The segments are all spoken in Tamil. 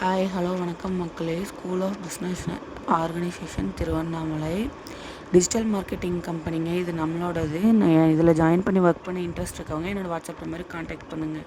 ஹாய் ஹலோ வணக்கம் மக்களே. School of business organisation Tiruvannamalai digital marketing கம்பெனிங்க இது நம்மளோடது. நான் இதில் ஜாயின் பண்ணி ஒர்க் பண்ண இன்ட்ரெஸ்ட் இருக்கவங்க என்னோடய வாட்ஸ்அப் நம்பருக்கு காண்டாக்ட் பண்ணுங்கள்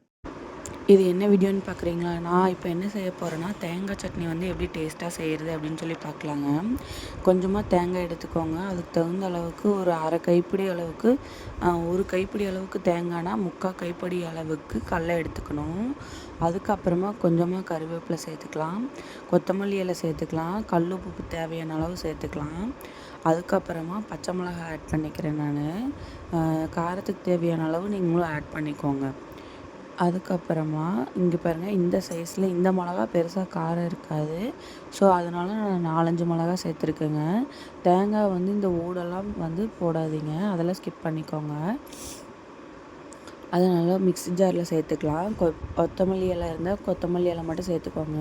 இது என்ன வீடியோன்னு பார்க்குறீங்களா? நான் இப்போ என்ன செய்ய போகிறேன்னா தேங்காய் சட்னி வந்து எப்படி டேஸ்ட்டாக செய்கிறது அப்படின்னு சொல்லி பார்க்கலாங்க. கொஞ்சமாக தேங்காய் எடுத்துக்கோங்க. அதுக்கு தகுந்த அளவுக்கு ஒரு அரை கைப்பிடி அளவுக்கு ஒரு கைப்பிடி அளவுக்கு தேங்காய்னா முக்கால் கைப்பிடி அளவுக்கு கடலை எடுத்துக்கணும். அதுக்கப்புறமா கொஞ்சமாக கருவேப்பிலை சேர்த்துக்கலாம். கொத்தமல்லி இலை சேர்த்துக்கலாம். கல் உப்பு தேவையான அளவு சேர்த்துக்கலாம். அதுக்கப்புறமா பச்சை மிளகாய் ஆட் பண்ணிக்கிறேன் நான். காரத்துக்கு தேவையான அளவு நீங்களும் ஆட் பண்ணிக்கோங்க. அதுக்கப்புறமா இங்கே பாருங்கள் இந்த சைஸில் இந்த மிளகா பெருசாக காரம் இருக்காது. ஸோ அதனால் நான் நாலஞ்சு மிளகா சேர்த்துருக்கேங்க. தேங்காய் வந்து இந்த ஊடெல்லாம் வந்து போடாதீங்க. அதெல்லாம் ஸ்கிப் பண்ணிக்கோங்க. அதை நல்லா மிக்ஸி ஜாரில் சேர்த்துக்கலாம். கொ கொத்தமல்லி இலை இருந்தால் கொத்தமல்லி இலை மட்டும் சேர்த்துக்கோங்க.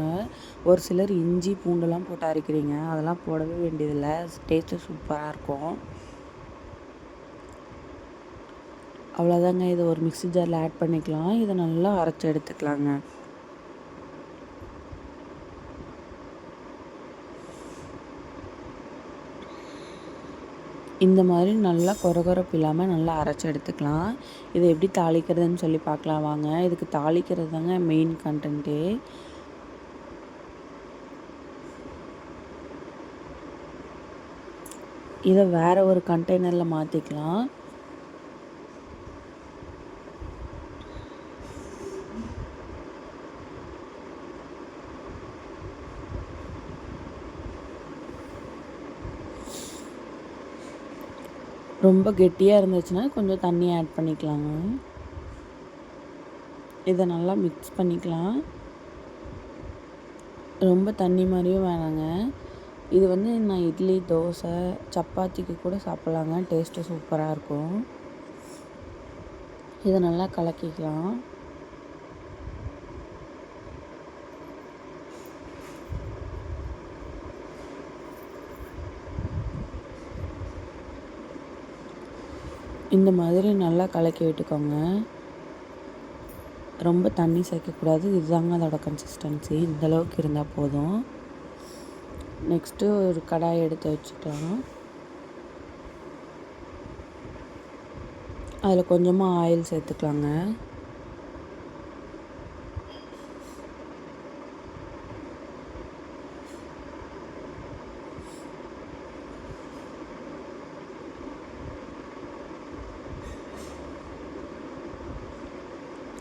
ஒரு சிலர் இஞ்சி பூண்டுலாம் போட்டு அரைக்கிறீங்க. அதெல்லாம் போடவே வேண்டியதில்லை. டேஸ்ட்டு சூப்பராக இருக்கும். அவ்வளோதாங்க இதை ஒரு மிக்சி ஜாரில் ஆட் பண்ணிக்கலாம். இதை நல்லா அரைச்சி எடுத்துக்கலாங்க. இந்த மாதிரி நல்லா கொரகொரப்பு இல்லாமல் நல்லா அரைச்சி எடுத்துக்கலாம். இதை எப்படி தாளிக்கிறதுன்னு சொல்லி பார்க்கலாம் வாங்க. இதுக்கு தாளிக்கிறது தாங்க மெயின் கண்டென்ட்டு இதை வேறு ஒரு கண்டெய்னரில் மாற்றிக்கலாம் ரொம்ப கெட்டியாக இருந்துச்சுன்னா கொஞ்சம் தண்ணி ஆட் பண்ணிக்கலாங்க இதை நல்லா மிக்ஸ் பண்ணிக்கலாம். ரொம்ப தண்ணி மாதிரியும் வேணாங்க. இது வந்து நான் இட்லி தோசை சப்பாத்திக்கு கூட சாப்பிட்லாங்க. டேஸ்ட்டு சூப்பராக இருக்கும். இதை நல்லா கலக்கிக்கலாம். இந்த மாதிரி நல்லா கலக்கி விட்டுக்கோங்க. ரொம்ப தண்ணி சேர்க்கக்கூடாது. இதுதாங்க அதோடய கன்சிஸ்டன்சி இந்த அளவுக்கு இருந்தால் போதும். நெக்ஸ்ட்டு ஒரு கடாய் எடுத்து வச்சுக்கலாம். அதில் கொஞ்சமாக ஆயில் சேர்த்துக்கலாங்க.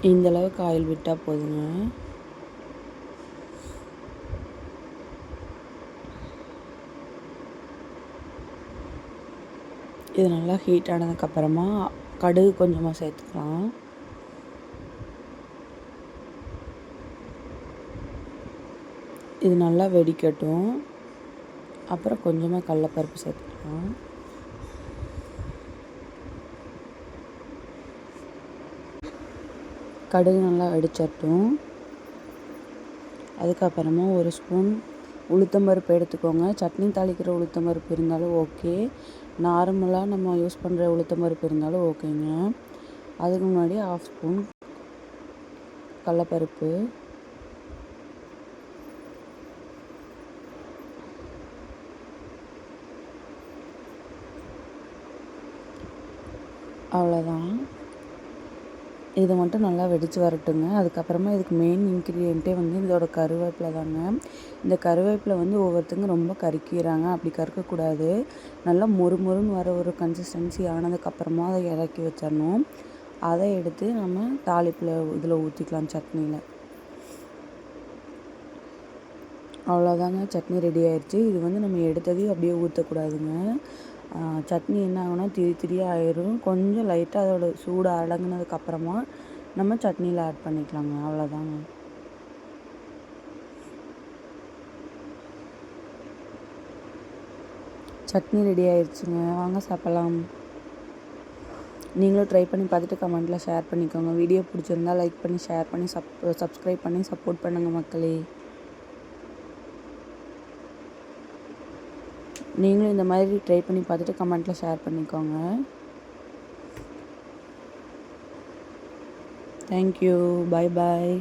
இந்தளவுக்கு ஆயில் விட்டால் போதுங்க. இது நல்லா ஹீட் ஆனதுக்கப்புறமா கடுகு கொஞ்சமாக சேர்த்துக்கலாம். இது நல்லா வெடிக்கட்டும். அப்புறம் கொஞ்சமாக கடலப்பருப்பு சேர்த்துக்கலாம். கடுகு நல்லா வெடிச்சட்டும் அதுக்கப்புறமா ஒரு ஸ்பூன் உளுத்தம்பருப்பு எடுத்துக்கோங்க. சட்னி தாளிக்கிற உளுத்தம்பருப்பு இருந்தாலும் ஓகே. நார்மலாக நம்ம யூஸ் பண்ணுற உளுத்தம்பருப்பு இருந்தாலும் ஓகேங்க. அதுக்கு முன்னாடி ஆஃப் ஸ்பூன் கடலப்பருப்பு. அவ்வளோதான் இது மட்டும் நல்லா வெடித்து வரட்டுங்க. அதுக்கப்புறமா இதுக்கு மெயின் இன்க்ரீடியண்ட்டே வந்து இதோட கருவேப்பிலை தாங்க. இந்த கருவேப்பிலை வந்து ஒவ்வொருத்தங்க ரொம்ப கருக்கிறாங்க அப்படி கருக்கக்கூடாது நல்லா மொறு மொறுன்னு வர ஒரு கன்சிஸ்டன்சி ஆனதுக்கப்புறமா அதை இறக்கி வச்சிடணும். அதை எடுத்து நம்ம தாளிப்பில் இதில் ஊற்றிக்கலாம் சட்னியில். அவ்வளோதாங்க சட்னி ரெடி ஆயிடுச்சு இது வந்து நம்ம எடுத்ததையும் அப்படியே ஊற்றக்கூடாதுங்க சட்னி என்ன ஆகும்னா திரி திரியாக ஆயிரும். கொஞ்சம் லைட்டாக அதோட சூடு அடங்கினதுக்கப்புறமா நம்ம சட்னியில் ஆட் பண்ணிக்கலாங்க. அவ்வளோதாங்க சட்னி ரெடி ஆயிடுச்சுங்க வாங்க சாப்பிடலாம். நீங்களும் ட்ரை பண்ணி பார்த்துட்டு கமெண்ட்டில் ஷேர் பண்ணிக்கோங்க. வீடியோ பிடிச்சிருந்தா லைக் பண்ணி ஷேர் பண்ணி சப் சப்ஸ்கிரைப் பண்ணி சப்போர்ட் பண்ணுங்கள் மக்களே. நீங்களும் இந்த மாதிரி ட்ரை பண்ணி பார்த்துட்டு கமெண்ட்டில் ஷேர் பண்ணிக்கோங்க. தேங்க்யூ பாய் பாய்